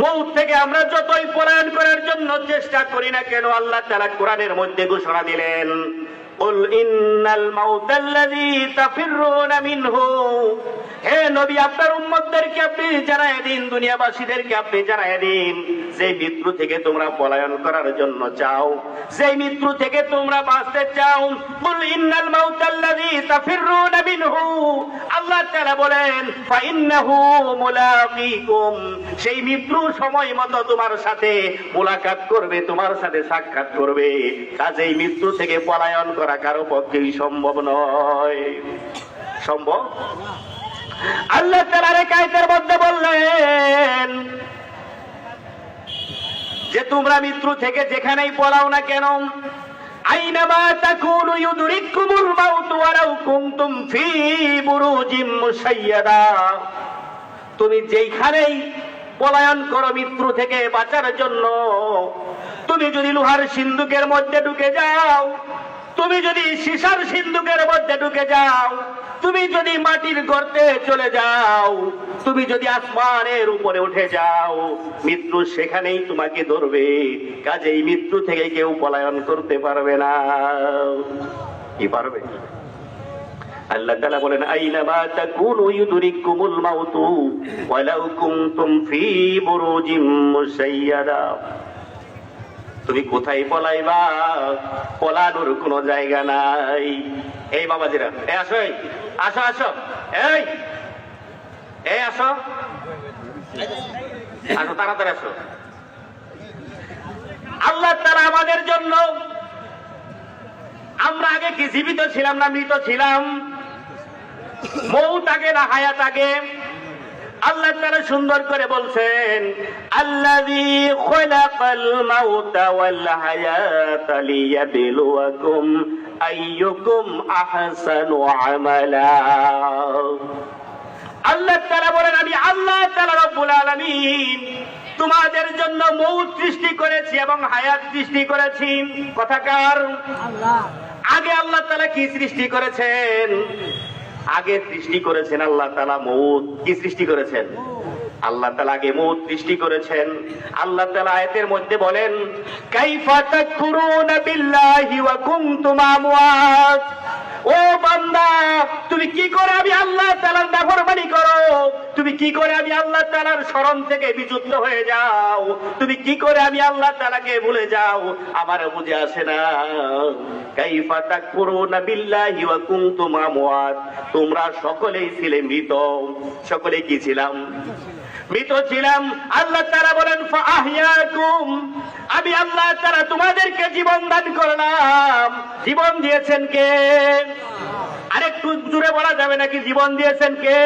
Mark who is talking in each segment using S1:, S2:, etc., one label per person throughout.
S1: মৌত থেকে আমরা যতই পলায়ন করার জন্য চেষ্টা করি না কেন, আল্লাহ তারা কোরআনের মধ্যে ঘোষণা দিলেন। قل إن الموت الذي تفرون منه হে নবী আপনার উম্মতদেরকে আপনি জানায় দিন দুনিয়াবাসীদেরকে আপনি জানায় দিন যে মৃত্যু থেকে তোমরা পলায়ন করার জন্য চাও যে মৃত্যু থেকে তোমরা বাঁচতে চাও বল ইন্নাল মাউতাল্লাযী তাফিররুনা মিনহু আল্লাহ তাআলা বলেন ফাইন্নাহু মুলাকীকুম সেই মৃত্যু সময় মতো তোমার সাথে মোলাকাত করবে তোমার সাথে সাক্ষাৎ করবে কাজেই মৃত্যু থেকে পলায়ন করা কারও পক্ষেই সম্ভব নয়। সম্ভব? আল্লাহ তাআলা কায়তের মধ্যে বললেন, যে তোমরা মৃত্যু থেকে যেখানেই পলাও না কেন তুমি যেইখানেই পলায়ন করো মৃত্যু থেকে বাঁচার জন্য, তুমি যদি লোহার সিন্ধুকের মধ্যে ঢুকে যাও তুমি যদি সীসার সিন্ধুকের মধ্যে ঢুকে যাও, তুমি যদি মাটির গর্তে চলে যাও, তুমি যদি আসমানের উপরে উঠে যাও, মৃত্যু সেখানেই তোমাকে ধরবে। কাজেই মৃত্যু থেকে কেউ পলায়ন করতে পারবে না। কি পারবে? আল্লাহ বলেন তুমি কোথায় পলাইবা? পলানোর কোনো জায়গা নাই। এই বাবাজিরা, এ আসো, এই, আসো আসো, এই এই আসো। আসো, তাড়াতাড়ি আসো। আল্লাহ তারা আমাদের জন্য, আমরা আগে কি জীবিত ছিলাম না মৃত ছিলাম? মৌ তাকে না হায়াত আগে? আল্লাহ তারা সুন্দর করে বলছেন আল্লাযী খলাকাল মাউতা ওয়াল হায়াতা লিয়াবলুয়াকুম আইয়ুকুম আহসানু আমালা। আল্লাহ তাআলা বলেন আমি আল্লাহ তাআলা রব্বুল আলামিন তোমাদের জন্য মৌত সৃষ্টি করেছি এবং হায়াত সৃষ্টি করেছি। কথাকার আগে আল্লাহ তাআলা কি সৃষ্টি করেছেন? আগে সৃষ্টি করেছেন আল্লাহ তালা মৌত কি সৃষ্টি করেছেন? আল্লাহ তালা আগে মৌত সৃষ্টি করেছেন। আল্লাহ তালা আয়াতের মধ্যে বলেন, কাইফা তাকফুরুনা বিল্লাহি ওয়া কুনতুম আমওয়াত ও বান্দা, তুমি কি করে আমি আল্লাহ তাআলার নাফরমানি করো? তুমি কি করে আমি আল্লাহ তালার স্মরণ থেকে বিচুদ্ধ হয়ে যাও? তুমি কি করে আমি আল্লাহ তালাকে ভুলে যাও? আমার বুঝে আসে না। কাইফা তাকফুরুনা বিল্লাহি তোমরা সকলেই ছিলে মৃত। সকলে কি ছিলাম? মৃত ছিলাম। আল্লাহ তারা বলেন আমি আল্লাহ তারা তোমাদেরকে জীবন দান করলাম। জীবন দিয়েছেন কে? আরেকটু জুড়ে বলা যাবে নাকি? জীবন দিয়েছেন কে?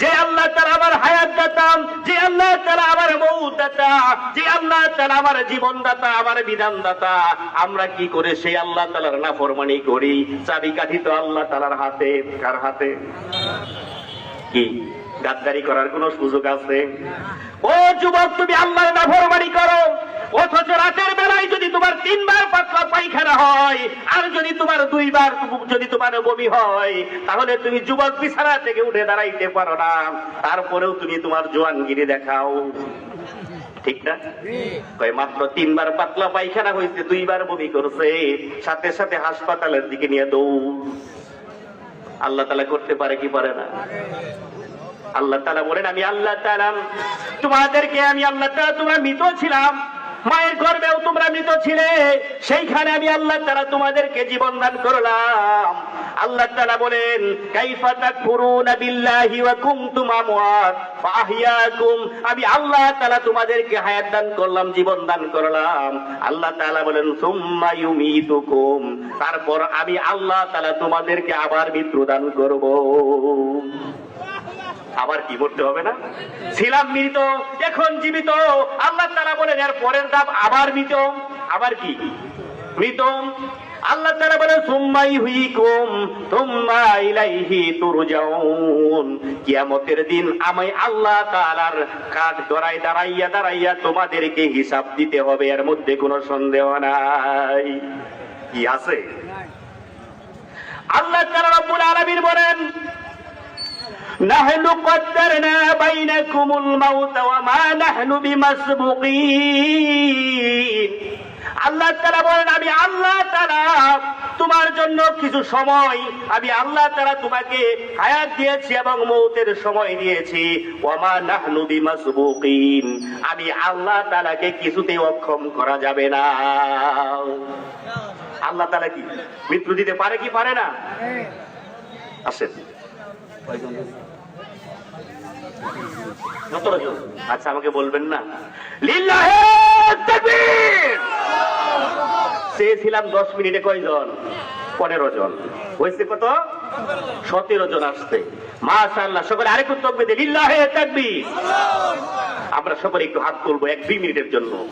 S1: যে আল্লাহ তারা আমার হায়াত দাতাম যে আল্লাহ তারা আমার মৌত দাতা, যে আল্লাহ তারা আমার জীবন দাতা, আমার বিধান দাতা। আমরা কি করে সেই আল্লাহ তালার নাফরমানি করি? চাবি কাঠি তো আল্লাহ তালার হাতে। কার হাতে? কি? গাদ্দারি করার কোন সুযোগ আছে? ও যুবক, তুমি আল্লাহর নাফরমানি করো। অথচ রাতের বেলায় যদি তোমার তিনবার পাতলা পায়খানা হয়, আর যদি তোমার দুইবার যদি তোমার বমি হয়, তাহলে তুমি যুবক বিছানা থেকে উঠে দাঁড়াইতে পারো না। তারপরেও তুমি তোমার জোয়ানগিরি দেখাও। ঠিক না? কয়, মাত্র তিনবার পাতলা পায়খানা হয়েছে, দুইবার বমি করছে। সাথে সাথে হাসপাতালের দিকে নিয়ে দৌড়। আল্লাহ তালা করতে পারে কি পারে না? আল্লাহ তালা বলেন, আমি আল্লাহ তালা তোমাদেরকে আমি আল্লাহ তালা তোমরা মৃত ছিলাম। মায়ের গর্বেও তোমরা মৃত ছিলে। সেইখানে আমি আল্লাহ তালা তোমাদেরকে জীবন দান করলাম। আল্লাহ তালা বলেন, কাইফা তাকফুরুনা বিল্লাহি ওয়া কুনতুম আমওয়াত ফাহিয়াকুম। আমি আল্লাহ তালা তোমাদেরকে হায়াত দান করলাম, জীবন দান করলাম। আল্লাহ তাআলা বলেন, সুম্মা ইউমিতুকুম। তারপর আমি আল্লাহ তাআলা তোমাদেরকে আবার মৃত্যু দান করব। আবার কি করতে হবে না? ছিলাম মৃত, এখন জীবিত। আল্লাহ তারা বলেন, এর পরের ধাপ আবার মৃত। আবার কি? মৃত। আল্লাহ তারা বলে সুম্মাই হুইকুম তুম্মা ইলাইহি তুরজাউন। কিয়ামতের দিন আমি আল্লাহ তাআলার কাঠ ধরাই দাঁড়াইয়া দাঁড়াইয়া তোমাদেরকে হিসাব দিতে হবে। এর মধ্যে কোনো সন্দেহ নাই। কি আছে? আল্লাহ তাআলা রব্বুল আলামিন বলেন নাহনু কদ্দারনা বাইনাকুমুল মাউত ওয়া মা নাহনু বিমাসবুকিন। আল্লাহ তারা বলেন আমি আল্লাহ তারা তোমার জন্য কিছু সময় আমি আল্লাহ তারা তোমাকে হায়াত দিয়েছি এবং মৌতের সময় দিয়েছি। ওমা নাহনু বিমাসবুকিন। আমি আল্লাহ তালাকে কিছুতে অক্ষম করা যাবে না। আল্লাহ তালা কি? মৃত্যু দিতে পারে কি পারে না? হ্যাঁ। আসেন। আচ্ছা আমাকে বলবেন না? তাকবীর! চেয়েছিলাম দশ মিনিটে কয়জন? পনেরো জন। হয়েছে কত? সতেরো জন আসছে। মাশাআল্লাহ, সকলে আরেকটু তকবে দিন লিল্লাহে তাকবীর! আমরা সকলে একটু হাত তুলবো এক দুই মিনিটের জন্য।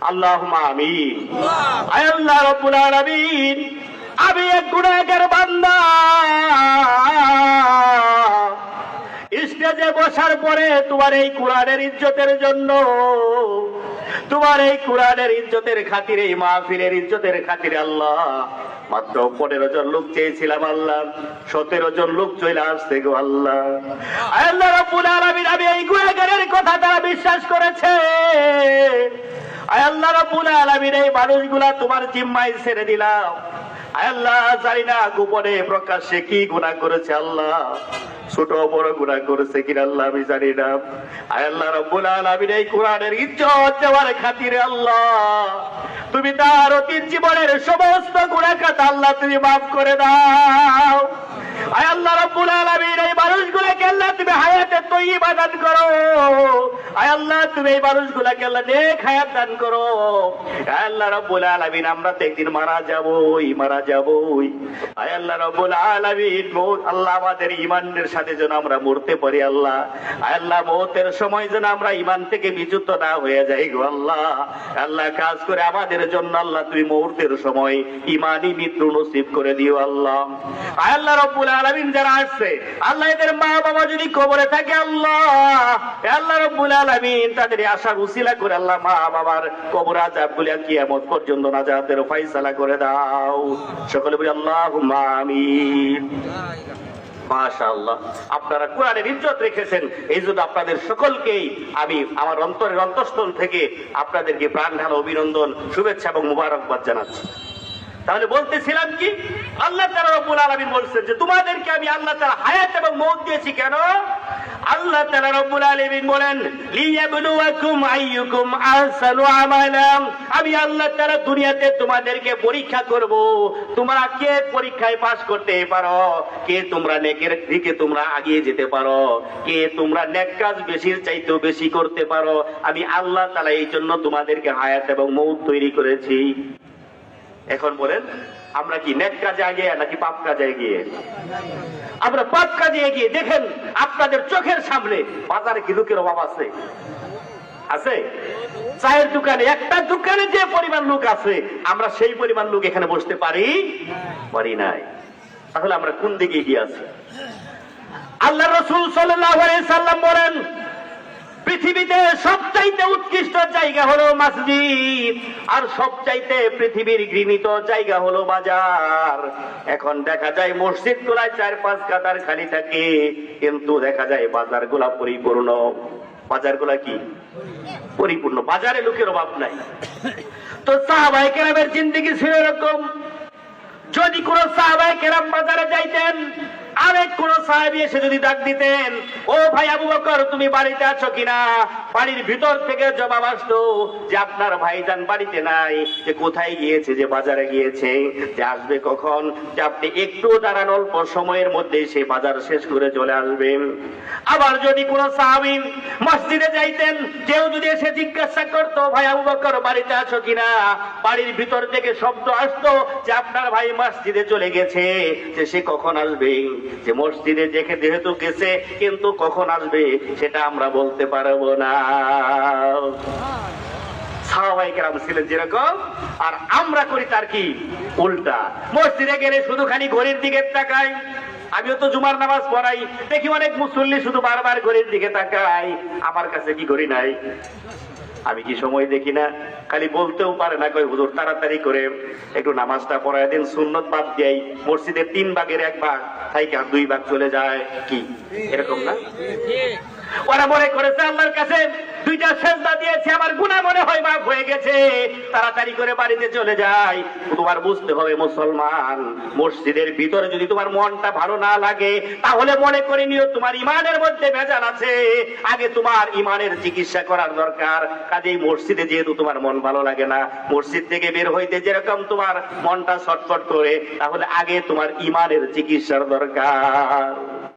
S1: আল্লাহ আমিন। আল্লাহ রব্বুল আলামিন। আমি এক গুণাগার বান্দা। স্টেজে বসার পরে তোমার এই কোরআনের ইজ্জতের জন্য, তোমার এই কোরআনের ইজ্জতের খাতিরে, এই মাহফিলের ইজ্জতের খাতিরে আল্লাহ, মাত্র পনেরো জন লোক চেয়েছিলাম আল্লাহ, সতেরো জন লোক চলে আসছে গো আল্লাহ। আল্লাহ এই কথা তারা বিশ্বাস করেছে। আলামিন, এই মানুষগুলা তোমার জিম্মায় ছেড়ে দিলাম। আল্লাহ, জানি না গোপনে প্রকাশ্যে কি গুণা করেছে আল্লাহ। ছোট বড় গুণা করেছে কিনা আল্লাহ আমি জানি না। আয় আল্লাহ রব্বুল আলামিন এই কোরআনের ইজ্জত দেওয়ার খাতিরে আল্লাহ, তুমি তার অতীত জীবনের সমস্ত গুণা কথা আল্লাহ তুমি মাফ করে দাও। আয় আল্লাহ আলামিন, এই মানুষগুলোকে আল্লাহ তুমি তৈবা দান করো। আয় আল্লাহ তুমি এই মানুষগুলোকে আল্লাহ নেক হায়াত দান করো। আয় আল্লাহ আলামিন, আমরা তো একদিন মারা মারা আয় আল্লাহ আলামিন, মৌত, আল্লাহ আমাদের সাথে যেন আমরা মরতে পারি, আল্লাহ। আয় আল্লাহ, মৌতের সময় যেন আমরা ইমান থেকে বিচ্যুত না হয়ে যাই গো, আল্লাহ। আল্লাহ, কাজ করে আমাদের জন্য আল্লাহ, তুমি মুহূর্তের সময় ইমানই মৃত্যু নসিব করে দিও, আল্লাহ। আয় আল্লাহ রব্বুল আলামিন যারা আসছে, আল্লাহ এদের মা বাবা যদি কবরে থাকে, আল্লাহ আল্লাহ রব্বুল আলামিন, তাদের করে আল্লাহ মা বাবার কবর আজাব কিয়ামত পর্যন্ত নাজাতের ফয়সালা করে দাও। সকলে বলি, আল্লাহুম্মা আমিন। আপনারা কোরআনের ইজ্জত রেখেছেন, এই জন্য আপনাদের সকলকেই আমি আমার অন্তরের অন্তঃস্থল থেকে আপনাদেরকে প্রাণ ঢালা অভিনন্দন, শুভেচ্ছা এবং মুবারকবাদ জানাচ্ছি। তাহলে বলতেছিলাম কি? আল্লাহ তাআলা রব্বুল আলামিন বলছেন যে, তোমাদেরকে আমি আল্লাহ তাআলা হায়াত এবং মৌত দিয়েছি কেন? আল্লাহ তাআলা রব্বুল আলামিন বলেন, লিয়াবলুয়াকুম আইয়ুকুম আহসানু আমালা আমি আল্লাহ তাআলা দুনিয়াতে তোমাদেরকে পরীক্ষা করব। তোমরা কে পরীক্ষায় পাস করতে পারো? কে তোমরা নেকের দিকে তোমরা আগিয়ে যেতে পারো? কে তোমরা নেক কাজ বেশির চাইতেও বেশি করতে পারো? আমি আল্লাহ তালা এই জন্য তোমাদেরকে হায়াত এবং মৌত তৈরি করেছি। এখন বলেন, আমরা কি নেক কাজে আগে নাকি পাপ কাজে এগিয়ে? আমরা পাপ কাজে এগিয়ে, দেখেন আপনাদের চোখের সামনে, বাজারে কি লোকের অভাব আছে? আছে? চায়ের দোকানে, একটা দোকানে যে পরিমাণ লোক আছে, আমরা সেই পরিমাণ লোক এখানে বসতে পারি? পারি নাই। তাহলে আমরা কোন দিকে এগিয়ে আছি? আল্লাহ রসুল সাল্লাম বলেন পৃথিবীতে সবচাইতে উৎকৃষ্ট জায়গা হলো মসজিদ, আর সবচাইতে পৃথিবীর ঘৃণিত জায়গা হলো বাজার। এখন দেখা যায় মসজিদ গুলায় চার পাঁচ কাতার খালি থাকে, কিন্তু দেখা যায় বাজারগুলা পরিপূর্ণ। বাজারগুলা কি? পরিপূর্ণ। বাজারে লোকের অভাব নাই। তো সাহাবাই কেরামের জিন্দিগি ছিল এরকম। যদি কোন সাহাবাই কেরাম বাজারে যাইতেন আরেক কোন সাহেব এসে যদি ডাক দিতেন, ও ভাই আবু বকর, তুমি বাড়িতে আছো কিনা? বাড়ির ভিতর থেকে জবাব আসতো যে আপনার ভাইজান বাড়িতে নাই, যে কোথায় গিয়েছে, যে বাজারে গিয়েছে, যে আসবে কখন, যে আপনি একটু দাঁড়ান, অল্প সময়ের মধ্যে সে বাজার শেষ করে চলে আসবেন। আবার যদি কোন সাহাবি মসজিদে যাইতেন, কেউ যদি এসে জিজ্ঞাসা করতো, ভাই আবু বকর, বাড়িতে আছো কিনা? বাড়ির ভিতর থেকে শব্দ আসতো যে আপনার ভাই মসজিদে চলে গেছে, যে সে কখন আসবে? যে মসজিদে দেখে যেহেতু গেছে, কিন্তু কখন আসবে সেটা আমরা বলতে পারব না। করি তার কি? উল্টা। মসজিদে গেলে শুধু ঘড়ির দিকে তাকাই। আমিও তো জুমার নামাজ পড়াই। দেখি অনেক শুধু বারবার ঘড়ির দিকে তাকাই আমার কাছে কি ঘড়ি নাই? আমি কি সময় দেখি না? খালি বলতেও পারে না কই হুজুর, তাড়াতাড়ি করে একটু নামাজটা পড়ায় দিন, সুন্নত বাদ দেয় মসজিদে তিন ভাগের এক ভাগ থাইকা দুই ভাগ চলে যায়। কি? এরকম না? ওরা মনে করেছে আল্লাহর কাছে দুইটা সেজদা দিয়েছে, আমার গুনাহ মনে হয় মাফ হয়ে গেছে। তাড়াতাড়ি করে বাড়িতে চলে যায় তোমার বুঝতে হবে মুসলমান, মসজিদের ভিতরে যদি তোমার মনটা ভালো না লাগে, তাহলে মনে করে নিও তোমার ইমানের মধ্যে ভেজাল আছে। আগে তোমার ইমানের চিকিৎসা করার দরকার। কাজেই মসজিদে যেহেতু তোমার মন ভালো লাগে না, মসজিদ থেকে বের হইতে যেরকম তোমার মনটা ছটফট করে, তাহলে আগে তোমার ইমানের চিকিৎসার দরকার।